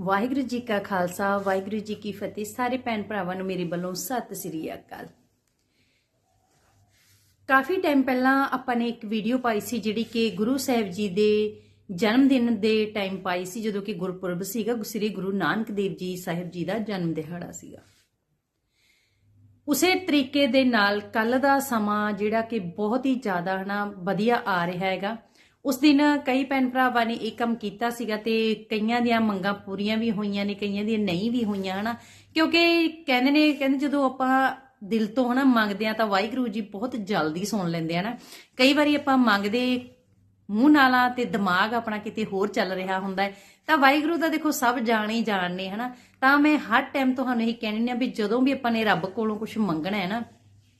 ਵਾਹਿਗੁਰੂ ਜੀ ਕਾ ਖਾਲਸਾ, ਵਾਹਿਗੁਰੂ ਜੀ ਕੀ ਫਤਿਹ। ਸਾਰੇ ਭੈਣ ਭਰਾਵਾਂ ਨੂੰ ਮੇਰੇ ਵੱਲੋਂ ਸਤਿ ਸ੍ਰੀ ਅਕਾਲ। ਕਾਫੀ ਟਾਈਮ ਪਹਿਲਾਂ ਆਪਾਂ ਨੇ ਇੱਕ ਵੀਡੀਓ ਪਾਈ ਸੀ, ਜਿਹੜੀ ਕਿ ਗੁਰੂ ਸਾਹਿਬ ਜੀ ਦੇ ਜਨਮ ਦਿਨ ਦੇ ਟਾਈਮ ਪਾਈ ਸੀ, ਜਦੋਂ ਕਿ ਗੁਰਪੁਰਬ ਸੀਗਾ। ਸ੍ਰੀ ਗੁਰੂ ਨਾਨਕ ਦੇਵ ਜੀ ਸਾਹਿਬ ਜੀ ਦਾ ਜਨਮ ਦਿਹਾੜਾ ਸੀਗਾ। ਉਸੇ ਤਰੀਕੇ ਦੇ ਨਾਲ ਕੱਲ ਦਾ ਸਮਾਂ, ਜਿਹੜਾ ਕਿ ਬਹੁਤ ਹੀ ਜ਼ਿਆਦਾ ਹਨਾ, ਵਧੀਆ ਆ ਰਿਹਾ ਹੈਗਾ। ਉਸ ਦਿਨ ਕਈ ਭੈਣ ਭਰਾਵਾਂ ਨੇ ਇਹ ਕੰਮ ਕੀਤਾ ਸੀਗਾ ਤੇ ਕਈਆਂ ਦੀਆਂ ਮੰਗਾਂ ਪੂਰੀਆਂ ਵੀ ਹੋਈਆਂ ਨੇ, ਕਈਆਂ ਦੀਆਂ ਨਹੀਂ ਵੀ ਹੋਈਆਂ, ਹਨਾ? ਕਿਉਂਕਿ ਕਹਿੰਦੇ ਨੇ, ਕਹਿੰਦੇ ਜਦੋਂ ਆਪਾਂ ਦਿਲ ਤੋਂ, ਹਨਾ, ਮੰਗਦੇ ਆ ਤਾਂ ਵਾਹਿਗੁਰੂ ਜੀ ਬਹੁਤ ਜਲਦੀ ਸੁਣ ਲੈਂਦੇ ਆ ਨਾ ਕਈ ਵਾਰੀ ਆਪਾਂ ਮੰਗਦੇ ਮੂੰਹ ਨਾਲਾਂ ਤੇ ਦਿਮਾਗ ਆਪਣਾ ਕਿਤੇ ਹੋਰ ਚੱਲ ਰਿਹਾ ਹੁੰਦਾ ਹੈ, ਤਾਂ ਵਾਹਿਗੁਰੂ ਦਾ ਦੇਖੋ ਸਭ ਜਾਣੇ ਹੀ ਜਾਣਨੇ ਹਨਾ? ਤਾਂ ਮੈਂ ਹਰ ਟਾਈਮ ਤੁਹਾਨੂੰ ਇਹ ਕਹਿਣੀ ਆ ਵੀ ਜਦੋਂ ਵੀ ਆਪਾਂ ਨੇ ਰੱਬ ਕੋਲੋਂ ਕੁਝ ਮੰਗਣਾ ਹੈ ਨਾ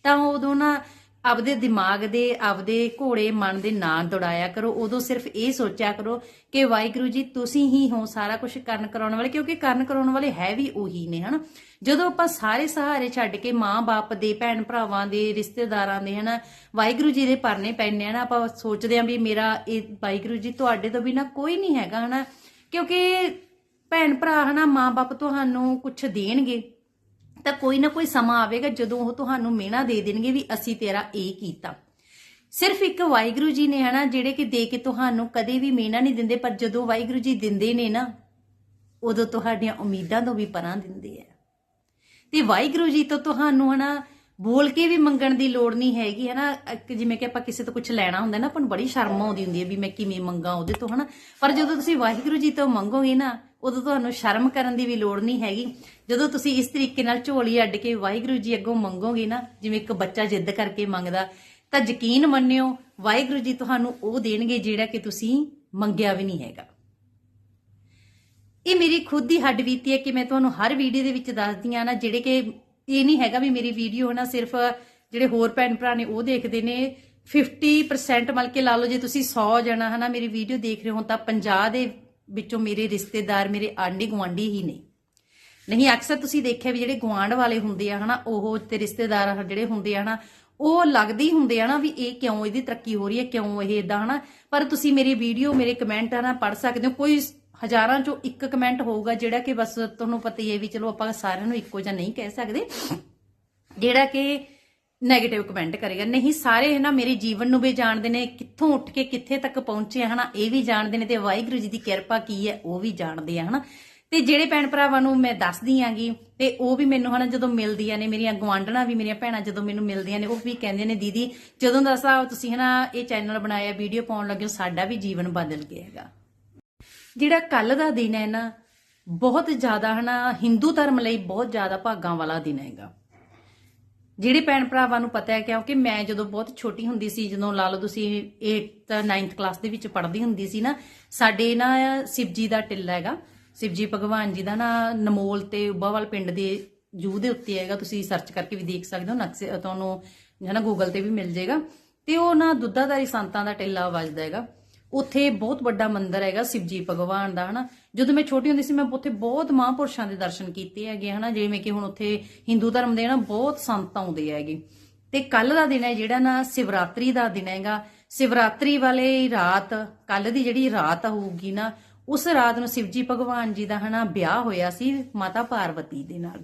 ਤਾਂ ਉਦੋਂ ਨਾ ਆਪਦੇ ਦਿਮਾਗ ਦੇ, ਆਪਦੇ ਘੋੜੇ ਮਨ ਦੇ ਨਾਂ ਦੌੜਾਇਆ ਕਰੋ। ਉਦੋਂ ਸਿਰਫ ਇਹ ਸੋਚਿਆ ਕਰੋ ਕਿ ਵਾਹਿਗੁਰੂ ਜੀ, ਤੁਸੀਂ ਹੀ ਹੋ ਸਾਰਾ ਕੁਝ ਕਰਨ ਕਰਾਉਣ ਵਾਲੇ, ਕਿਉਂਕਿ ਕਰਨ ਕਰਾਉਣ ਵਾਲੇ ਹੈ ਵੀ ਉਹੀ ਨੇ, ਹਨਾ? ਜਦੋਂ ਆਪਾਂ ਸਾਰੇ ਸਹਾਰੇ ਛੱਡ ਕੇ ਮਾਂ-ਬਾਪ ਦੇ ਭੈਣ ਭਰਾਵਾਂ ਦੇ, ਰਿਸ਼ਤੇਦਾਰਾਂ ਦੇ, ਹਨਾ, ਵਾਹਿਗੁਰੂ ਜੀ ਦੇ ਪਰਨੇ ਪੈਣੇ ਆ ਆਪਾਂ ਸੋਚਦੇ ਆਂ ਵੀ ਮੇਰਾ ਇਹ ਵਾਹਿਗੁਰੂ ਜੀ ਤੁਹਾਡੇ ਤੋਂ ਬਿਨਾ ਕੋਈ ਨਹੀਂ ਹੈਗਾ, ਹਨਾ? ਕਿਉਂਕਿ ਭੈਣ ਭਰਾ ਹਨਾ, ਮਾਂ-ਬਾਪ ਤੁਹਾਨੂੰ ਕੁਝ ਦੇਣਗੇ। ਤਾਂ ਕੋਈ ਨਾ ਕੋਈ ਸਮਾਂ ਆਵੇਗਾ ਜਦੋਂ ਉਹ ਤੁਹਾਨੂੰ ਮਿਹਣਾ ਦੇ ਦੇਣਗੇ ਵੀ ਅਸੀਂ ਤੇਰਾ ਇਹ ਕੀਤਾ। ਸਿਰਫ ਇੱਕ ਵਾਹਿਗੁਰੂ ਜੀ ਨੇ ਹਨਾ, ਜਿਹੜੇ ਕਿ ਦੇ ਕੇ ਤੁਹਾਨੂੰ ਕਦੇ ਵੀ ਮਿਹਣਾ ਨਹੀਂ ਦਿੰਦੇ, ਪਰ ਜਦੋਂ ਵਾਹਿਗੁਰੂ ਜੀ ਦਿੰਦੇ ਨੇ ਨਾ, ਉਦੋਂ ਤੁਹਾਡੀਆਂ ਉਮੀਦਾਂ ਤੋਂ ਵੀ ਪਰਾਂ ਦਿੰਦੇ ਆ। ਤੇ ਵਾਹਿਗੁਰੂ ਜੀ ਤੋਂ ਤੁਹਾਨੂੰ ਹਨਾ ਬੋਲ ਕੇ ਵੀ ਮੰਗਣ ਦੀ ਲੋੜ ਨਹੀਂ ਹੈਗੀ, ਹਨਾ? ਇੱਕ ਜਿਵੇਂ ਕਿ ਆਪਾਂ ਕਿਸੇ ਤੋਂ ਕੁਝ ਲੈਣਾ ਹੁੰਦਾ ਨਾ, ਆਪਾਂ ਨੂੰ ਬੜੀ ਸ਼ਰਮ ਆਉਂਦੀ ਹੁੰਦੀ ਹੈ ਵੀ ਮੈਂ ਕਿਵੇਂ ਮੰਗਾ ਉਹਦੇ ਤੋਂ, ਹਨਾ? ਪਰ ਜਦੋਂ ਤੁਸੀਂ ਵਾਹਿਗੁਰੂ ਜੀ ਤੋਂ ਮੰਗੋਗੇ ਨਾ, ਉਦੋਂ ਤੁਹਾਨੂੰ ਸ਼ਰਮ ਕਰਨ ਦੀ ਵੀ ਲੋੜ ਨਹੀਂ ਹੈਗੀ। ਜਦੋਂ ਤੁਸੀਂ ਇਸ ਤਰੀਕੇ ਨਾਲ ਝੋਲੀ ਅੱਡ ਕੇ ਵਾਹਿਗੁਰੂ ਜੀ ਅੱਗੋਂ ਮੰਗੋਗੇ ਨਾ, ਜਿਵੇਂ ਇੱਕ ਬੱਚਾ ਜਿੱਦ ਕਰਕੇ ਮੰਗਦਾ, ਤਾਂ ਯਕੀਨ ਮੰਨਿਓ, ਵਾਹਿਗੁਰੂ ਜੀ ਤੁਹਾਨੂੰ ਉਹ ਦੇਣਗੇ ਜਿਹੜਾ ਕਿ ਤੁਸੀਂ ਮੰਗਿਆ ਵੀ ਨਹੀਂ ਹੈਗਾ। ਇਹ ਮੇਰੀ ਖੁਦ ਦੀ ਹੱਡ ਬੀਤੀ ਹੈ ਕਿ ਮੈਂ ਤੁਹਾਨੂੰ ਹਰ ਵੀਡੀਓ ਦੇ ਵਿੱਚ ਦੱਸਦੀ ਆ ਨਾ, ਜਿਹੜੇ ਕਿ ਇਹ ਨਹੀਂ ਹੈਗਾ ਵੀ ਮੇਰੀ ਵੀਡੀਓ ਨਾ ਸਿਰਫ ਜਿਹੜੇ ਹੋਰ ਭੈਣ ਭਰਾ ਨੇ ਉਹ ਦੇਖਦੇ ਨੇ। 50% ਮਤਲਬ ਕਿ ਲਾ ਲਓ, ਜੇ ਤੁਸੀਂ 100 ਜਣਾ ਹਨਾ ਮੇਰੀ ਵੀਡੀਓ ਦੇਖ ਰਹੇ ਹੋ, ਤਾਂ 50 ਦੇ ਵਿੱਚੋਂ ਮੇਰੇ ਰਿਸ਼ਤੇਦਾਰ, ਮੇਰੇ ਆਂਢੀ ਗੁਆਂਢੀ ਹੀ ਨੇ। ਨਹੀਂ, ਅਕਸਰ ਤੁਸੀਂ ਦੇਖਿਆ ਵੀ ਜਿਹੜੇ ਗੁਆਂਢ ਵਾਲੇ ਹੁੰਦੇ ਆ ਹਨਾ, ਉਹ ਤੇ ਰਿਸ਼ਤੇਦਾਰ ਜਿਹੜੇ ਹੁੰਦੇ ਆ ਹਨਾ, ਉਹ ਲੱਗਦੇ ਹੀ ਹੁੰਦੇ ਆ ਨਾ ਵੀ ਇਹ ਕਿਉਂ ਇਹਦੀ ਤਰੱਕੀ ਹੋ ਰਹੀ ਹੈ, ਕਿਉਂ ਇਹ ਇਦਾਂ ਹਨਾ। ਪਰ ਤੁਸੀਂ ਮੇਰੀ ਵੀਡੀਓ, ਮੇਰੇ ਕਮੈਂਟ ਹਨਾ ਪੜ ਸਕਦੇ ਹੋ, ਕੋਈ ਹਜ਼ਾਰਾਂ ਚੋਂ ਇੱਕ ਕਮੈਂਟ ਹੋਊਗਾ ਜਿਹੜਾ ਕਿ ਬਸ ਤੁਹਾਨੂੰ ਪਤਾ ਹੀ ਹੈ ਵੀ ਚਲੋ ਆਪਾਂ ਸਾਰਿਆਂ ਨੂੰ ਇੱਕੋ ਜਿਹਾ ਨਹੀਂ ਕਹਿ ਸਕਦੇ, ਜਿਹੜਾ ਕਿ 네ਗੇਟਿਵ ਕਮੈਂਟ ਕਰੇਗਾ। ਨਹੀਂ, ਸਾਰੇ ਹਨਾ ਮੇਰੇ ਜੀਵਨ ਨੂੰ ਵੀ ਜਾਣਦੇ ਨੇ, ਕਿੱਥੋਂ ਉੱਠ ਕੇ ਕਿੱਥੇ ਤੱਕ ਪਹੁੰਚੇ ਹਨਾ, ਇਹ ਵੀ ਜਾਣਦੇ ਨੇ ਤੇ ਵਾਹਿਗੁਰੂ ਜੀ ਦੀ ਕਿਰਪਾ ਕੀ ਹੈ, ਉਹ ਵੀ ਜਾਣਦੇ ਆ ਹਨਾ। ਤੇ ਜਿਹੜੇ ਭੈਣ ਭਰਾਵਾਂ ਨੂੰ ਮੈਂ ਦੱਸਦੀ ਆਂਗੀ, ਤੇ ਉਹ ਵੀ ਮੈਨੂੰ ਹਨਾ ਜਦੋਂ ਮਿਲਦੀਆਂ ਨੇ, ਮੇਰੀਆਂ ਗਵਾਂਢਣਾ ਵੀ ਮੇਰੀਆਂ ਭੈਣਾਂ ਜਦੋਂ ਮੈਨੂੰ ਮਿਲਦੀਆਂ ਨੇ, ਉਹ ਵੀ ਕਹਿੰਦੇ ਨੇ, ਦੀਦੀ, ਜਦੋਂ ਦਾ ਸਾ ਤੁਸੀਂ ਹਨਾ ਇਹ ਚੈਨਲ ਬਣਾਇਆ ਵੀਡੀਓ ਪਾਉਣ ਲੱਗੇ ਹੋ ਸਾਡਾ ਵੀ ਜੀਵਨ ਬਦਲ ਗਿਆ ਹੈਗਾ। ਜਿਹੜਾ ਕੱਲ ਦਾ ਦਿਨ ਹੈ ਨਾ, ਬਹੁਤ ਜ਼ਿਆਦਾ ਹਨਾ, ਹਿੰਦੂ ਧਰਮ ਲਈ ਬਹੁਤ ਜ਼ਿਆਦਾ ਭਾਗਾਂ ਵਾਲਾ ਦਿਨ ਹੈਗਾ। ਜਿਹੜੇ ਭੈਣ ਭਰਾਵਾਂ ਨੂੰ ਪਤਾ ਹੈ ਕਿਉਂਕਿ ਮੈਂ ਜਦੋਂ ਬਹੁਤ ਛੋਟੀ ਹੁੰਦੀ ਸੀ, ਜਦੋਂ ਲਾ ਲਓ ਤੁਸੀਂ 8th 9th ਕਲਾਸ ਦੇ ਵਿੱਚ ਪੜ੍ਹਦੀ ਹੁੰਦੀ ਸੀ ਨਾ, ਸਾਡੇ ਨਾ ਸ਼ਿਵਜੀ ਦਾ ਟਿੱਲਾ ਹੈਗਾ। ਸ਼ਿਵਜੀ ਭਗਵਾਨ ਜੀ ਦਾ ਨਾ ਨਮੋਲ ਤੇ ਉਬਾਵਾਲ ਪਿੰਡ ਦੇ ਜੂ ਦੇ ਉੱਤੇ ਹੈਗਾ, ਤੁਸੀਂ ਸਰਚ ਕਰਕੇ ਵੀ ਦੇਖ ਸਕਦੇ ਹੋ, ਨਕਸ਼ੇ ਤੁਹਾਨੂੰ ਹੈ ਨਾ ਗੂਗਲ ਤੇ ਵੀ ਮਿਲ ਜਾਏਗਾ। ਤੇ ਉਹ ਨਾ ਦੁੱਧਾਧਾਰੀ ਸੰਤਾਂ ਦਾ ਟਿੱਲਾ ਵੱਜਦਾ ਹੈਗਾ। ਉੱਥੇ ਬਹੁਤ ਵੱਡਾ ਮੰਦਿਰ ਹੈਗਾ ਸ਼ਿਵਜੀ ਭਗਵਾਨ ਦਾ, ਹਨਾ? ਜਦੋਂ ਮੈਂ ਛੋਟੀ ਹੁੰਦੀ ਸੀ, ਮੈਂ ਉੱਥੇ ਬਹੁਤ ਮਹਾਂਪੁਰਸ਼ਾਂ ਦੇ ਦਰਸ਼ਨ ਕੀਤੇ ਹੈਗੇ, ਹਨਾ? ਜਿਵੇਂ ਕਿ ਹੁਣ ਉੱਥੇ ਹਿੰਦੂ ਧਰਮ ਦੇ ਨਾ ਬਹੁਤ ਸੰਤ ਆਉਂਦੇ ਹੈਗੇ। ਤੇ ਕੱਲ ਦਾ ਦਿਨ ਹੈ ਜਿਹੜਾ ਨਾ, ਸ਼ਿਵਰਾਤਰੀ ਦਾ ਦਿਨ ਹੈਗਾ। ਸ਼ਿਵਰਾਤਰੀ ਵਾਲੇ ਰਾਤ ਕੱਲ ਦੀ ਜਿਹੜੀ ਰਾਤ ਹੋਊਗੀ ਨਾ, ਉਸ ਰਾਤ ਨੂੰ ਸ਼ਿਵਜੀ ਭਗਵਾਨ ਜੀ ਦਾ, ਹਨਾ, ਵਿਆਹ ਹੋਇਆ ਸੀ ਮਾਤਾ ਪਾਰਵਤੀ ਦੇ ਨਾਲ।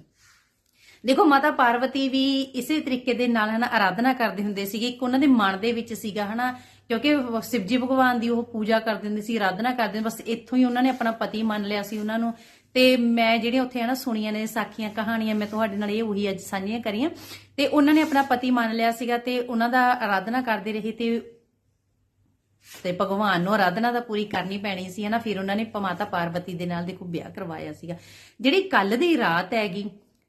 ਦੇਖੋ, ਮਾਤਾ ਪਾਰਵਤੀ ਵੀ ਇਸੇ ਤਰੀਕੇ ਦੇ ਨਾਲ, ਹਨਾ ਆਰਾਧਨਾ ਕਰਦੇ ਹੁੰਦੇ ਸੀਗੇ। ਇੱਕ ਉਹਨਾਂ ਦੇ ਮਨ ਦੇ ਵਿੱਚ ਸੀਗਾ, ਹਨਾ ਕਿਉਂਕਿ ਸ਼ਿਵਜੀ ਭਗਵਾਨ ਦੀ ਉਹ ਪੂਜਾ ਕਰ ਦਿੰਦੇ ਸੀ ਆਰਾਧਨਾ ਕਰਦੇ ਬਸ ਇੱਥੋਂ ਹੀ ਉਹਨਾਂ ਨੇ ਆਪਣਾ ਪਤੀ ਮੰਨ ਲਿਆ ਸੀ ਉਹਨਾਂ ਨੂੰ। ਤੇ ਮੈਂ ਜਿਹੜੀਆਂ ਉੱਥੇ ਹਨਾ ਸੁਣੀਆਂ ਨੇ ਸਾਖੀਆਂ, ਕਹਾਣੀਆਂ, ਮੈਂ ਤੁਹਾਡੇ ਨਾਲ ਇਹ ਉਹੀ ਅੱਜ ਸਾਂਝੀਆਂ ਕਰੀਆਂ। ਤੇ ਉਹਨਾਂ ਨੇ ਆਪਣਾ ਪਤੀ ਮੰਨ ਲਿਆ ਸੀਗਾ ਤੇ ਉਹਨਾਂ ਦਾ ਆਰਾਧਨਾ ਕਰਦੇ ਰਹੇ ਤੇ ਤੇ ਭਗਵਾਨ ਨੂੰ ਆਰਾਧਨਾ ਤਾਂ ਪੂਰੀ ਕਰਨੀ ਪੈਣੀ ਸੀ ਹਨਾ, ਫਿਰ ਉਹਨਾਂ ਨੇ ਮਾਤਾ ਪਾਰਵਤੀ ਦੇ ਨਾਲ ਦੇਖੋ ਵਿਆਹ ਕਰਵਾਇਆ ਸੀਗਾ। ਜਿਹੜੀ ਕੱਲ ਦੀ ਰਾਤ ਹੈਗੀ,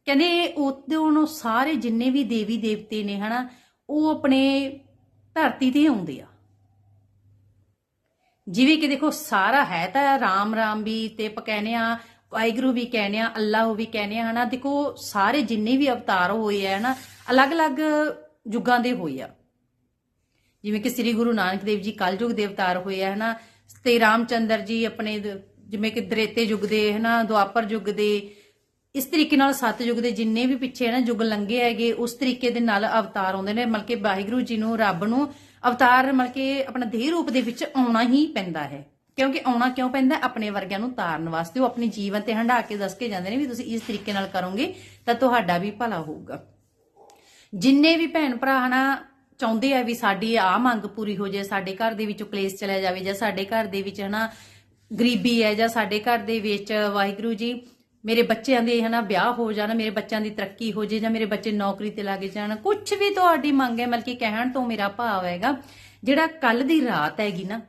ਕਹਿੰਦੇ ਉਦੋਂ ਨੂੰ ਸਾਰੇ ਜਿੰਨੇ ਵੀ ਦੇਵੀ ਦੇਵਤੇ ਨੇ ਹਨਾ, ਉਹ ਆਪਣੇ ਧਰਤੀ ਤੇ ਆਉਂਦੇ ਆ। ਜਿਵੇਂ ਕਿ ਦੇਖੋ, ਸਾਰਾ ਹੈ ਤਾਂ ਰਾਮ ਰਾਮ ਵੀ ਤੇ ਆਪਾਂ ਕਹਿੰਦੇ ਆ ਵਾਹਿਗੁਰੂ ਵੀ ਕਹਿੰਦੇ ਆ ਅੱਲਾਹ ਵੀ ਕਹਿੰਦੇ ਆ ਹਨਾ। ਦੇਖੋ, ਸਾਰੇ ਜਿੰਨੇ ਵੀ ਅਵਤਾਰ ਹੋਏ ਆ, ਹਨਾ, ਅਲੱਗ-ਅਲੱਗ ਯੁੱਗਾਂ ਦੇ ਹੋਏ ਆ। ਜਿਵੇਂ ਕਿ ਸ੍ਰੀ ਗੁਰੂ ਨਾਨਕ ਦੇਵ ਜੀ ਕਲਯੁਗ ਦੇ ਅਵਤਾਰ ਹੋਏ ਆ, ਹਨਾ, ਤੇ ਰਾਮਚੰਦਰ ਜੀ ਆਪਣੇ ਜਿਵੇਂ ਕਿ ਦ੍ਰੇਤੇ ਯੁੱਗ ਦੇ, ਹਨਾ, ਦੁਆਪਰ ਯੁੱਗ ਦੇ, ਇਸ ਤਰੀਕੇ ਨਾਲ ਸੱਤ ਯੁੱਗ ਦੇ ਜਿੰਨੇ ਵੀ ਪਿੱਛੇ ਹੈ ਨਾ ਯੁੱਗ ਲੰਘੇ ਹੈਗੇ, ਉਸ ਤਰੀਕੇ ਦੇ ਨਾਲ ਅਵਤਾਰ ਆਉਂਦੇ ਨੇ। ਮਤਲਬ ਕਿ ਵਾਹਿਗੁਰੂ ਜੀ ਨੂੰ, ਰੱਬ ਨੂੰ ਅਵਤਾਰ ਮਤਲਬ ਕਿ ਆਪਣਾ ਦੇਹ ਰੂਪ ਦੇ ਵਿੱਚ ਆਉਣਾ ਹੀ ਪੈਂਦਾ ਹੈ। ਕਿਉਂਕਿ ਆਉਣਾ ਕਿਉਂ ਪੈਂਦਾ ਆਪਣੇ ਵਰਗਿਆਂ ਨੂੰ ਤਾਰਨ ਵਾਸਤੇ। ਉਹ ਆਪਣੇ ਜੀਵਨ ਤੇ ਹੰਢਾ ਕੇ ਦੱਸ ਕੇ ਜਾਂਦੇ ਨੇ ਵੀ ਤੁਸੀਂ ਇਸ ਤਰੀਕੇ ਨਾਲ ਕਰੋਗੇ, ਤਾਂ ਤੁਹਾਡਾ ਵੀ ਭਲਾ ਹੋਊਗਾ। ਜਿੰਨੇ ਵੀ ਭੈਣ ਭਰਾ ਹਨਾ, ਚਾਹੁੰਦੇ ਆ ਵੀ ਸਾਡੀ ਆ ਮੰਗ ਪੂਰੀ ਹੋ ਜਾਏ, ਸਾਡੇ ਘਰ ਦੇ ਵਿੱਚੋਂ ਕਲੇਸ਼ ਚਲਾ ਜਾਵੇ ਜਾਂ ਸਾਡੇ ਘਰ ਦੇ ਵਿੱਚ ਹਨਾ ਗਰੀਬੀ ਹੈ ਜਾਂ ਸਾਡੇ ਘਰ ਦੇ ਵਿੱਚ ਵਾਹਿਗੁਰੂ ਜੀ ਮੇਰੇ ਬੱਚਿਆਂ ਦੇ ਹਨਾ ਵਿਆਹ ਹੋ ਜਾਣਾ, ਮੇਰੇ ਬੱਚਿਆਂ ਦੀ ਤਰੱਕੀ ਹੋ ਜਾਏ ਜਾਂ ਮੇਰੇ ਬੱਚੇ ਨੌਕਰੀ ਤੇ ਲੱਗ ਜਾਣ ਕੁਝ ਵੀ ਤੁਹਾਡੀ ਮੰਗ ਹੈ, ਮਤਲਬ ਕਹਿਣ ਤੋਂ ਮੇਰਾ ਭਾਵ ਹੈਗਾ, ਜਿਹੜਾ ਕੱਲ ਦੀ ਰਾਤ ਹੈਗੀ ਨਾ,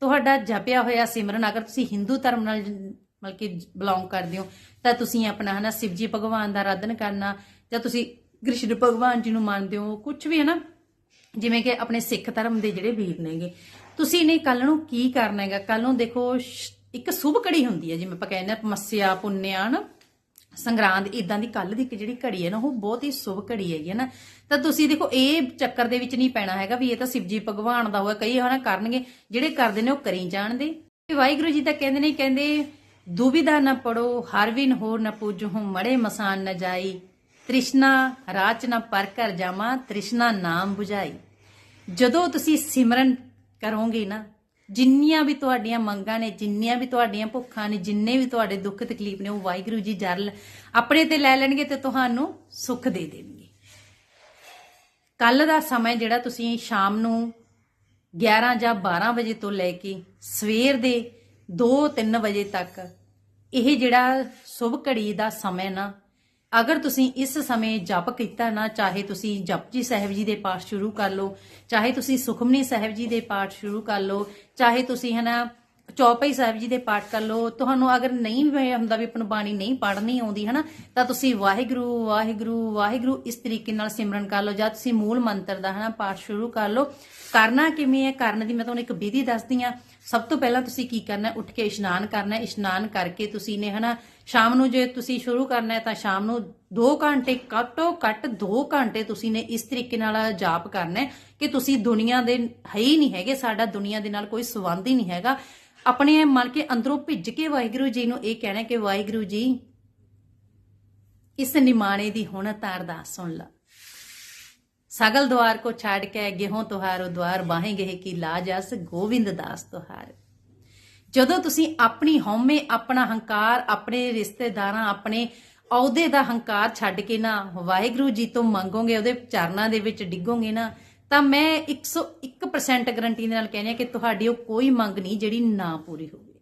ਤੁਹਾਡਾ ਜਪਿਆ ਹੋਇਆ ਸਿਮਰਨ, ਅਗਰ ਤੁਸੀਂ ਹਿੰਦੂ ਧਰਮ ਨਾਲ ਜ- ਮਤਲਬ ਕਿ ਬਿਲੋਂਗ ਕਰਦੇ ਹੋ, ਤਾਂ ਤੁਸੀਂ ਆਪਣਾ ਹਨਾ ਸ਼ਿਵਜੀ ਭਗਵਾਨ ਦਾ ਆਰਾਧਨ ਕਰਨਾ, ਜਾਂ ਤੁਸੀਂ ਕ੍ਰਿਸ਼ਨ ਭਗਵਾਨ ਜੀ ਨੂੰ ਮੰਨਦੇ ਹੋ ਕੁਝ ਵੀ ਹਨਾ, ਜਿਵੇਂ ਕਿ ਆਪਣੇ ਸਿੱਖ ਧਰਮ ਦੇ ਜਿਹੜੇ ਵੀਰ ਨੇਗੇ। ਤੁਸੀਂ ਨੇ ਕੱਲ ਨੂੰ ਕੀ ਕਰਨਾ ਹੈਗਾ? ਕੱਲ ਨੂੰ ਦੇਖੋ ਇੱਕ ਸ਼ੁਭ ਘੜੀ ਹੁੰਦੀ ਹੈ, ਜਿਵੇਂ ਆਪਾਂ ਕਹਿੰਦੇ ਆ ਮੱਸਿਆ ਪੁੰਨਿਆ ਨਾ ਸੰਗਰਾਂਦ ਇਦਾਂ ਦੀ ਕੱਲ ਦੀ ਇੱਕ ਜਿਹੜੀ ਘੜੀ ਹੈ ਨਾ, ਉਹ ਬਹੁਤ ਹੀ ਸ਼ੁਭ ਘੜੀ ਹੈਗੀ ਹੈ ਨਾ। ਤਾਂ ਤੁਸੀਂ ਦੇਖੋ, ਇਹ ਚੱਕਰ ਦੇ ਵਿੱਚ ਨਹੀਂ ਪੈਣਾ ਹੈਗਾ ਵੀ ਇਹ ਤਾਂ ਸ਼ਿਵਜੀ ਭਗਵਾਨ ਦਾ ਹੋਇਆ, ਕਈ ਹਨਾ ਕਰਨਗੇ, ਜਿਹੜੇ ਕਰਦੇ ਨੇ ਉਹ ਕਰੀ ਜਾਣਦੇ ਵਾਹਿਗੁਰੂ ਜੀ ਤਾਂ ਕਹਿੰਦੇ ਨੇ, ਕਹਿੰਦੇ ਦੁਬਿਧਾ ਨਾ ਪੜੋ, ਹਰ ਵਿਨ ਹੋਰ ਨਾ ਪੂਜੋ ਮੜੇ ਮਸਾਨ ਨਾ ਜਾਈ। ਤ੍ਰਿਸ਼ਨਾ ਰਾਚ ਨਾ ਪਰ ਕਰ ਜਾਮਾ ਤ੍ਰਿਸ਼ਨਾ ਨਾਮ 부ਝਾਈ ਜਦੋਂ ਤੁਸੀਂ ਸਿਮਰਨ ਕਰੋਗੇ ਨਾ ਜਿੰਨੀਆਂ ਵੀ ਤੁਹਾਡੀਆਂ ਮੰਗਾਂ ਨੇ, ਜਿੰਨੀਆਂ ਵੀ ਤੁਹਾਡੀਆਂ ਭੁੱਖਾਂ ਨੇ, ਜਿੰਨੇ ਵੀ ਤੁਹਾਡੇ ਦੁੱਖ ਤਕਲੀਫ ਨੇ, ਉਹ ਵਾਹਿਗੁਰੂ ਜੀ ਜਰ ਆਪਣੇ ਤੇ ਲੈ ਲੈਣਗੇ ਤੇ ਤੁਹਾਨੂੰ ਸੁੱਖ ਦੇ ਦੇਣਗੇ। ਕੱਲ ਦਾ ਸਮਾਂ ਜਿਹੜਾ ਤੁਸੀਂ ਸ਼ਾਮ ਨੂੰ 11 ਜਾਂ 12 ਵਜੇ ਤੋਂ ਲੈ ਕੇ ਸਵੇਰ ਦੇ 2-3 ਵਜੇ ਤੱਕ, ਇਹ ਜਿਹੜਾ ਸ਼ੁਭ ਘੜੀ ਦਾ ਸਮਾਂ ਨਾ ਅਗਰ ਤੁਸੀਂ ਇਸ ਸਮੇਂ ਜਪ ਕੀਤਾ ਨਾ, ਚਾਹੇ ਤੁਸੀਂ ਜਪਜੀ ਸਾਹਿਬ ਜੀ ਦੇ ਪਾਠ ਸ਼ੁਰੂ ਕਰ ਲਓ, ਚਾਹੇ ਤੁਸੀਂ ਸੁਖਮਨੀ ਸਾਹਿਬ ਜੀ ਦੇ ਪਾਠ ਸ਼ੁਰੂ ਕਰ ਲਓ, ਚਾਹੇ ਤੁਸੀਂ ਹਨਾ ਚੌਪਈ ਸਾਹਿਬ ਜੀ ਦੇ ਪਾਠ ਕਰ ਲਓ। ਤੁਹਾਨੂੰ ਅਗਰ ਨਹੀਂ ਹੁੰਦਾ ਵੀ ਆਪਣੀ ਬਾਣੀ ਨਹੀਂ ਪੜ੍ਹਨੀ ਆਉਂਦੀ, ਹਨਾ, ਤਾਂ ਤੁਸੀਂ ਵਾਹਿਗੁਰੂ ਵਾਹਿਗੁਰੂ ਵਾਹਿਗੁਰੂ ਇਸ ਤਰੀਕੇ ਨਾਲ ਸਿਮਰਨ ਕਰ ਲਓ ਜਾਂ ਤੁਸੀਂ ਮੂਲ ਮੰਤਰ ਦਾ, ਹਨਾ, ਪਾਠ ਸ਼ੁਰੂ ਕਰ ਲਓ। ਕਰਨਾ ਕਿਵੇਂ ਹੈ? ਕਰਨ ਦੀ ਮੈਂ ਤੁਹਾਨੂੰ ਇੱਕ ਵਿਧੀ ਦੱਸਦੀ ਆ ਸਭ ਤੋਂ ਪਹਿਲਾਂ ਤੁਸੀਂ ਕੀ ਕਰਨਾ ਉੱਠ ਕੇ ਇਸ਼ਨਾਨ ਕਰਨਾ ਇਸ਼ਨਾਨ ਕਰਕੇ ਤੁਸੀਂ ਨੇ, ਹਨਾ, ਸ਼ਾਮ ਨੂੰ ਜੇ ਤੁਸੀਂ ਸ਼ੁਰੂ ਕਰਨਾ ਹੈ ਤਾਂ ਸ਼ਾਮ ਨੂੰ 2 ਘੰਟੇ, ਘੱਟੋ ਘੱਟ 2 ਘੰਟੇ ਤੁਸੀਂ ਨੇ ਇਸ ਤਰੀਕੇ ਨਾਲ ਜਾਪ ਕਰਨਾ ਕਿ ਤੁਸੀਂ ਦੁਨੀਆ ਦੇ ਹੈ ਹੀ ਨਹੀਂ ਹੈਗੇ, ਸਾਡਾ ਦੁਨੀਆ ਦੇ ਨਾਲ ਕੋਈ ਸੰਬੰਧ ਹੀ ਨਹੀਂ ਹੈਗਾ। ਆਪਣੇ ਮਨ ਕੇ ਅੰਦਰੋਂ ਭਿੱਜ ਕੇ ਵਾਹਿਗੁਰੂ ਜੀ ਨੂੰ ਇਹ ਕਹਿਣਾ ਕਿ ਵਾਹਿਗੁਰੂ ਜੀ, ਇਸ ਨਿਮਾਣੇ ਦੀ ਹੁਣ ਤਾਂ ਅਰਦਾਸ ਸੁਣ ਲਾ। ਸਗਲ ਦਵਾਰ ਕੋ ਛਾੜ ਕੇ ਗੇਹੋਂ ਤੁਹਾਰੋ ਦਵਾਰ ਬਾਹੇ ਗਏ ਕੀ ਲਾਜਸ ਗੋਵਿੰਦ ਦਾਸ ਤੁਹਾਰ। ਜਦੋਂ ਤੁਸੀਂ ਆਪਣੀ ਹਉਮੈ, ਆਪਣਾ ਹੰਕਾਰ, ਆਪਣੇ ਰਿਸ਼ਤੇਦਾਰਾਂ, ਆਪਣੇ ਅਹੁਦੇ ਦਾ ਹੰਕਾਰ ਛੱਡ ਕੇ ਨਾ ਵਾਹਿਗੁਰੂ ਜੀ ਤੋਂ ਮੰਗੋਗੇ, ਉਹਦੇ ਚਰਨਾਂ ਦੇ ਵਿੱਚ ਡਿੱਗੋਗੇ ਨਾ ਤਾਂ ਮੈਂ 101% ਗਰੰਟੀ ਦੇ ਨਾਲ ਕਹਿੰਦੀ ਹਾਂ ਕਿ ਤੁਹਾਡੀ ਉਹ ਕੋਈ ਮੰਗ ਨਹੀਂ ਜਿਹੜੀ ਨਾ ਪੂਰੀ ਹੋਵੇ।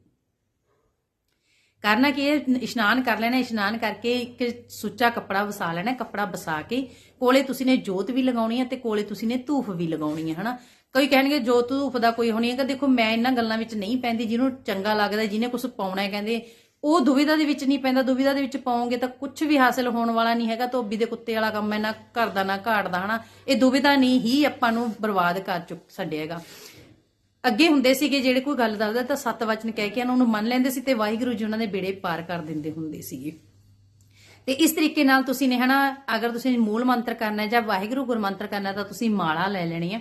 ਕਰਨਾ ਕੀ ਇਸ਼ਨਾਨ ਕਰ ਲੈਣਾ, ਇਸ਼ਨਾਨ ਕਰਕੇ ਇੱਕ ਸੁੱਚਾ ਕੱਪੜਾ ਵਸਾ ਲੈਣਾ, ਕੱਪੜਾ ਵਸਾ ਕੇ ਕੋਲੇ ਤੁਸੀਂ ਨੇ ਜੋਤ ਵੀ ਲਗਾਉਣੀ ਹੈ ਤੇ ਕੋਲੇ ਤੁਸੀਂ ਨੇ ਧੂਫ ਵੀ ਲਗਾਉਣੀ ਹੈ ਹਨਾ? ਕੋਈ ਕਹਿਣਗੇ ਜੋਤ ਧੂਫ ਦਾ ਕੋਈ ਹੋਣੀ ਹੈਗਾ। ਦੇਖੋ, ਮੈਂ ਇਹਨਾਂ ਗੱਲਾਂ ਵਿੱਚ ਨਹੀਂ ਪੈਂਦੀ ਜਿਹਨੂੰ ਚੰਗਾ ਲੱਗਦਾ, ਜਿਹਨੇ ਕੁਝ ਪਾਉਣਾ ਹੈ, ਕਹਿੰਦੇ ਉਹ ਦੁਵਿਧਾ ਦੇ ਵਿੱਚ ਨਹੀਂ ਪੈਂਦਾ, ਦੁਵਿਧਾ ਦੇ ਵਿੱਚ ਪਾਉਂਗੇ ਤਾਂ ਕੁਝ ਵੀ ਹਾਸਲ ਹੋਣ ਵਾਲਾ ਨਹੀਂ ਹੈਗਾ, ਧੋਬੀ ਦੇ ਕੁੱਤੇ ਵਾਲਾ ਕੰਮ ਹੈ ਨਾ ਘਰ ਦਾ ਨਾ ਘਾਟ ਦਾ ਹਨਾ? ਇਹ ਦੁਵਿਧਾ ਨਹੀਂ ਹੀ ਆਪਾਂ ਨੂੰ ਬਰਬਾਦ ਕਰ ਚੁੱਕ ਛੱਡਿਆਗਾ ਅੱਗੇ ਹੁੰਦੇ ਸੀਗੇ ਜਿਹੜੇ ਕੋਈ ਗੱਲ ਦੱਸਦਾ ਤਾਂ ਸੱਤ ਵਚਨ ਕਹਿ ਕੇ ਉਹਨਾਂ ਨੂੰ ਮੰਨ ਲੈਂਦੇ ਸੀ ਤੇ ਵਾਹਿਗੁਰੂ ਜੀ ਉਹਨਾਂ ਦੇ ਬੇੜੇ ਪਾਰ ਕਰ ਦਿੰਦੇ ਹੁੰਦੇ ਸੀਗੇ। ਤੇ ਇਸ ਤਰੀਕੇ ਨਾਲ ਤੁਸੀਂ ਨੇ, ਹਨਾ, ਅਗਰ ਤੁਸੀਂ ਮੂਲ ਮੰਤਰ ਕਰਨਾ ਹੈ ਜਾਂ ਵਾਹਿਗੁਰੂ ਗੁਰਮੰਤਰ ਕਰਨਾ ਤਾਂ ਤੁਸੀਂ ਮਾਲਾ ਲੈ ਲੈਣੀ ਹੈ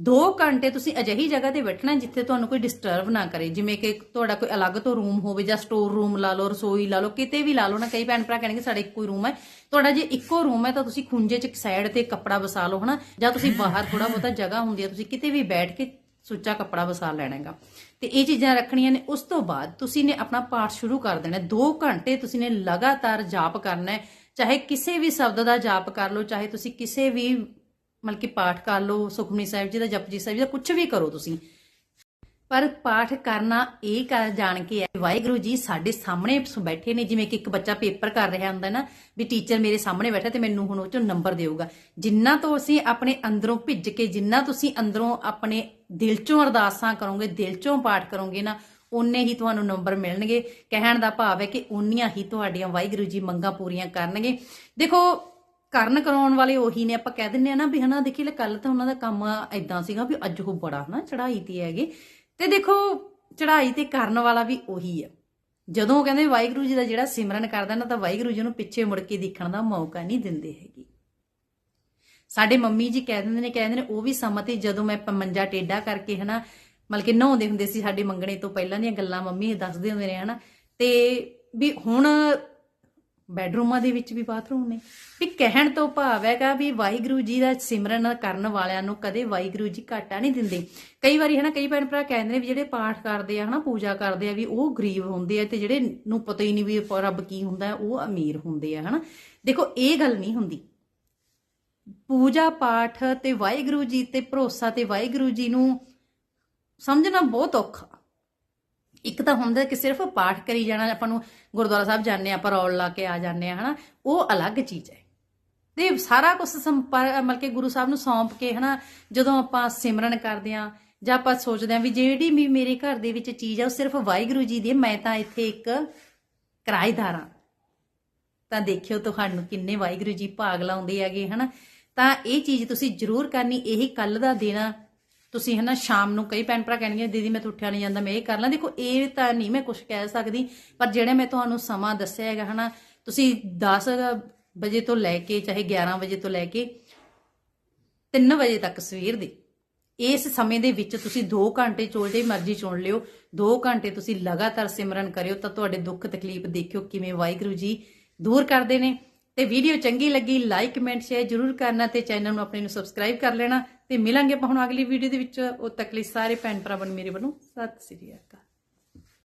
2 ਘੰਟੇ ਤੁਸੀਂ ਅਜਿਹੀ ਜਗ੍ਹਾ ਤੇ ਬੈਠਣਾ ਜਿੱਥੇ ਤੁਹਾਨੂੰ ਕੋਈ ਡਿਸਟਰਬ ਨਾ ਕਰੇ। ਜਿਵੇਂ ਕਿ ਤੁਹਾਡਾ ਕੋਈ ਅਲੱਗ ਤੋਂ ਰੂਮ ਹੋਵੇ ਜਾਂ ਸਟੋਰ ਰੂਮ ਲਾ ਲਓ, ਰਸੋਈ ਲਾ ਲਓ, ਕਿਤੇ ਵੀ ਲਾ ਲਓ ਨਾ, ਕਈ ਭੈਣ ਭਰਾ ਕਹਿਣਗੇ ਸਾਡਾ ਇੱਕੋ ਹੀ ਰੂਮ ਹੈ। ਤੁਹਾਡਾ ਜੇ ਇੱਕੋ ਰੂਮ ਹੈ ਤਾਂ ਤੁਸੀਂ ਖੁੰਝੇ 'ਚ ਸਾਈਡ ਤੇ ਕੱਪੜਾ ਵਸਾ ਲਓ, ਹਨਾ? ਜਾਂ ਤੁਸੀਂ ਬਾਹਰ ਥੋੜਾ ਬਹੁਤਾ ਜਗ੍ਹਾ ਹੁੰਦੀ ਹੈ, ਤੁਸੀਂ ਕਿਤੇ ਵੀ ਬੈਠ ਕੇ ਸੁੱਚਾ ਕੱਪੜਾ ਵਸਾ ਲੈਣਾ ਹੈਗਾ। ਤੇ ਇਹ ਚੀਜ਼ਾਂ ਰੱਖਣੀਆਂ ਨੇ। ਉਸ ਤੋਂ ਬਾਅਦ ਤੁਸੀਂ ਨੇ ਆਪਣਾ ਪਾਠ ਸ਼ੁਰੂ ਕਰ ਦੇਣਾ 2 ਘੰਟੇ ਤੁਸੀਂ ਨੇ ਲਗਾਤਾਰ ਜਾਪ ਕਰਨਾ ਹੈ। ਚਾਹੇ ਕਿਸੇ ਵੀ ਸ਼ਬਦ ਦਾ ਜਾਪ ਕਰ ਲਓ, ਚਾਹੇ ਤੁਸੀਂ ਕਿਸੇ ਵੀ ਮਤਲਬ ਕਿ ਪਾਠ ਕਰ ਲਓ, ਸੁਖਮਨੀ ਸਾਹਿਬ ਜੀ ਦਾ, ਜਪਜੀ ਸਾਹਿਬ ਜੀ ਦਾ ਕੁਝ ਵੀ ਕਰੋ ਤੁਸੀਂ। ਪਰ ਪਾਠ ਕਰਨਾ ਇਹ ਕਰ ਜਾਣ ਕੇ ਹੈ, ਵਾਹਿਗੁਰੂ ਜੀ ਸਾਡੇ ਸਾਹਮਣੇ ਬੈਠੇ ਨੇ, ਜਿਵੇਂ ਕਿ ਇੱਕ ਬੱਚਾ ਪੇਪਰ ਕਰ ਰਿਹਾ ਹੁੰਦਾ ਨਾ, ਵੀ ਟੀਚਰ ਮੇਰੇ ਸਾਹਮਣੇ ਬੈਠਾ ਤੇ ਮੈਨੂੰ ਹੁਣ ਉਹ ਚੋਂ ਨੰਬਰ ਦੇਊਗਾ। ਜਿੰਨਾ ਤੋਂ ਅਸੀਂ ਆਪਣੇ ਅੰਦਰੋਂ ਭਿੱਜ ਕੇ, ਜਿੰਨਾ ਤੁਸੀਂ ਅੰਦਰੋਂ ਆਪਣੇ ਦਿਲ ਚੋਂ ਅਰਦਾਸਾਂ ਕਰੋਗੇ ਦਿਲ ਚੋਂ ਪਾਠ ਕਰੋਗੇ ਨਾ ਉਨੇ ਹੀ ਤੁਹਾਨੂੰ ਨੰਬਰ ਮਿਲਣਗੇ। ਕਹਿਣ ਦਾ ਭਾਵ ਹੈ ਕਿ ਉਨੀਆਂ ਹੀ ਤੁਹਾਡੀਆਂ ਵਾਹਿਗੁਰੂ ਜੀ ਮੰਗਾਂ ਪੂਰੀਆਂ ਕਰਨਗੇ। ਦੇਖੋ ਕਰਨ ਕਰਾਉਣ ਵਾਲੇ ਉਹੀ ਨੇ, ਆਪਾਂ ਕਹਿ ਦਿੰਨੇ ਆ ਨਾ ਵੀ ਹਨਾ, ਦੇਖੀ ਲੈ ਕੱਲ ਤਾਂ ਉਹਨਾਂ ਦਾ ਕੰਮ ਐਦਾਂ ਸੀਗਾ ਵੀ ਅੱਜ ਉਹ ਬੜਾ ਹਨਾ ਚੜਾਈ ਤੇ ਹੈਗੇ। ਤੇ ਦੇਖੋ ਚੜਾਈ ਤੇ ਕਰਨ ਵਾਲਾ ਵੀ ਉਹੀ ਆ। ਜਦੋਂ ਕਹਿੰਦੇ ਵਾਹਿਗੁਰੂ ਜੀ ਦਾ ਜਿਹੜਾ ਸਿਮਰਨ ਕਰਦਾ ਨਾ, ਤਾਂ ਵਾਹਿਗੁਰੂ ਜੀ ਨੂੰ ਪਿੱਛੇ ਮੁੜ ਕੇ ਦੇਖਣ ਦਾ ਮੌਕਾ ਨਹੀਂ ਦਿੰਦੇ ਹੈਗੇ। ਸਾਡੇ ਮੰਮੀ ਜੀ ਕਹਿ ਦਿੰਦੇ ਨੇ, ਕਹਿੰਦੇ ਨੇ, ਉਹ ਵੀ ਸਮਾਂ ਤੇ ਜਦੋਂ ਮੈਂ ਮੰਜਾ ਟੇਡਾ ਕਰਕੇ ਹਨਾ, ਮਤਲਬ ਕਿ ਨਹਾਉਂਦੇ ਹੁੰਦੇ ਸੀ ਸਾਡੇ ਮੰਗਣੇ ਤੋਂ ਪਹਿਲਾਂ ਦੀਆਂ ਗੱਲਾਂ ਮੰਮੀ ਦੱਸਦੇ ਹੁੰਦੇ ਨੇ ਹਨਾ। ਤੇ ਵੀ ਹੁਣ ਬੈਡਰੂਮਾਂ ਦੇ ਵਿੱਚ ਵੀ ਬਾਥਰੂਮ ਨੇ। ਵੀ ਕਹਿਣ ਤੋਂ ਭਾਵ ਹੈਗਾ ਵੀ ਵਾਹਿਗੁਰੂ ਜੀ ਦਾ ਸਿਮਰਨ ਕਰਨ ਵਾਲਿਆਂ ਨੂੰ ਕਦੇ ਵਾਹਿਗੁਰੂ ਜੀ ਘਾਟਾ ਨਹੀਂ ਦਿੰਦੇ। ਕਈ ਵਾਰੀ ਹਨਾ, ਕਈ ਭੈਣ ਭਰਾ ਕਹਿੰਦੇ ਨੇ ਵੀ ਜਿਹੜੇ ਪਾਠ ਕਰਦੇ ਆ ਹਨਾ, ਪੂਜਾ ਕਰਦੇ ਆ ਵੀ ਉਹ ਗਰੀਬ ਹੁੰਦੇ ਆ ਤੇ ਜਿਹੜੇ ਨੂੰ ਪਤਾ ਹੀ ਨਹੀਂ ਵੀ ਰੱਬ ਕੀ ਹੁੰਦਾ, ਉਹ ਅਮੀਰ ਹੁੰਦੇ ਆ ਹਨਾ। ਦੇਖੋ, ਇਹ ਗੱਲ ਨਹੀਂ ਹੁੰਦੀ। ਪੂਜਾ ਪਾਠ ਤੇ ਵਾਹਿਗੁਰੂ ਜੀ ਤੇ ਭਰੋਸਾ ਤੇ ਵਾਹਿਗੁਰੂ ਜੀ ਨੂੰ ਸਮਝਣਾ ਬਹੁਤ ਔਖਾ। ਇੱਕ ਤਾਂ ਹੁੰਦਾ ਕਿ ਸਿਰਫ ਪਾਠ ਕਰੀ ਜਾਣਾ, ਆਪਾਂ ਨੂੰ ਗੁਰਦੁਆਰਾ ਸਾਹਿਬ ਜਾਂਦੇ ਆ ਆਪਾਂ ਰੌਲ ਲਾ ਕੇ ਆ ਜਾਂਦੇ ਆ ਹਨਾ? ਉਹ ਅਲੱਗ ਚੀਜ਼ ਹੈ। ਤੇ ਸਾਰਾ ਕੁਝ ਸੰਪਰ ਮਤਲਬ ਕਿ ਗੁਰੂ ਸਾਹਿਬ ਨੂੰ ਸੌਂਪ ਕੇ, ਹਨਾ? ਜਦੋਂ ਆਪਾਂ ਸਿਮਰਨ ਕਰਦੇ ਆ ਜਾਂ ਆਪਾਂ ਸੋਚਦੇ ਆ ਵੀ ਜਿਹੜੀ ਵੀ ਮੇਰੇ ਘਰ ਦੇ ਵਿੱਚ ਚੀਜ਼ ਆ, ਉਹ ਸਿਰਫ ਵਾਹਿਗੁਰੂ ਜੀ ਦੀ ਮੈਂ ਤਾਂ ਇੱਥੇ ਇੱਕ ਕਿਰਾਏਦਾਰ ਹਾਂ। ਤਾਂ ਦੇਖਿਓ ਤੁਹਾਨੂੰ ਕਿੰਨੇ ਵਾਹਿਗੁਰੂ ਜੀ ਭਾਗ ਲਾਉਂਦੇ ਹੈਗੇ, ਹਨਾ? ਤਾਂ ਇਹ ਚੀਜ਼ ਤੁਸੀਂ ਜ਼ਰੂਰ ਕਰਨੀ, ਇਹੀ ਕੱਲ ਦਾ ਦਿਨ ਤੁਸੀਂ ਹਨਾ ਸ਼ਾਮ ਨੂੰ ਕਈ ਭੈਣ ਭਰਾ ਕਹਿਣਗੇ ਦੀਦੀ, ਮੈਂ ਤਾਂ ਉੱਠਿਆ ਨਹੀਂ ਜਾਂਦਾ, ਮੈਂ ਇਹ ਕਰ ਲਾਂ। ਦੇਖੋ, ਇਹ ਤਾਂ ਨਹੀਂ ਮੈਂ ਕੁਝ ਕਹਿ ਸਕਦੀ, ਪਰ ਜਿਹੜੇ ਮੈਂ ਤੁਹਾਨੂੰ ਸਮਾਂ ਦੱਸਿਆ ਹੈਗਾ ਹਨਾ, ਤੁਸੀਂ 10 ਵਜੇ ਤੋਂ ਲੈ ਕੇ, ਚਾਹੇ 11 ਵਜੇ ਤੋਂ ਲੈ ਕੇ 3 ਵਜੇ ਤੱਕ ਸਵੇਰ ਦੇ, ਇਸ ਸਮੇਂ ਦੇ ਵਿੱਚ ਤੁਸੀਂ 2 ਘੰਟੇ ਚੋਲਦੇ ਮਰਜ਼ੀ ਚੁਣ ਲਿਓ 2 ਘੰਟੇ ਤੁਸੀਂ ਲਗਾਤਾਰ ਸਿਮਰਨ ਕਰਿਓ, ਤਾਂ ਤੁਹਾਡੇ ਦੁੱਖ ਤਕਲੀਫ ਦੇਖਿਓ ਕਿਵੇਂ ਵਾਹਿਗੁਰੂ ਜੀ ਦੂਰ ਕਰਦੇ ਨੇ। ਤੇ ਵੀਡੀਓ ਚੰਗੀ ਲੱਗੀ, ਲਾਈਕ, ਕਮੈਂਟ, ਸ਼ੇਅਰ ਜਰੂਰ ਕਰਨਾ ਤੇ ਚੈਨਲ ਨੂੰ ਆਪਣੇ ਨੂੰ ਸਬਸਕ੍ਰਾਈਬ ਕਰ ਲੈਣਾ। ਤੇ ਮਿਲਾਂਗੇ ਆਪਾਂ ਹੁਣ ਅਗਲੀ ਵੀਡੀਓ ਦੇ ਵਿੱਚ। ਉਹ ਤੱਕ ਲਈ ਸਾਰੇ ਭੈਣ ਭਰਾਵਾਂ ਨੂੰ ਮੇਰੇ ਵੱਲੋਂ ਸਤਿ ਸ੍ਰੀ ਅਕਾਲ।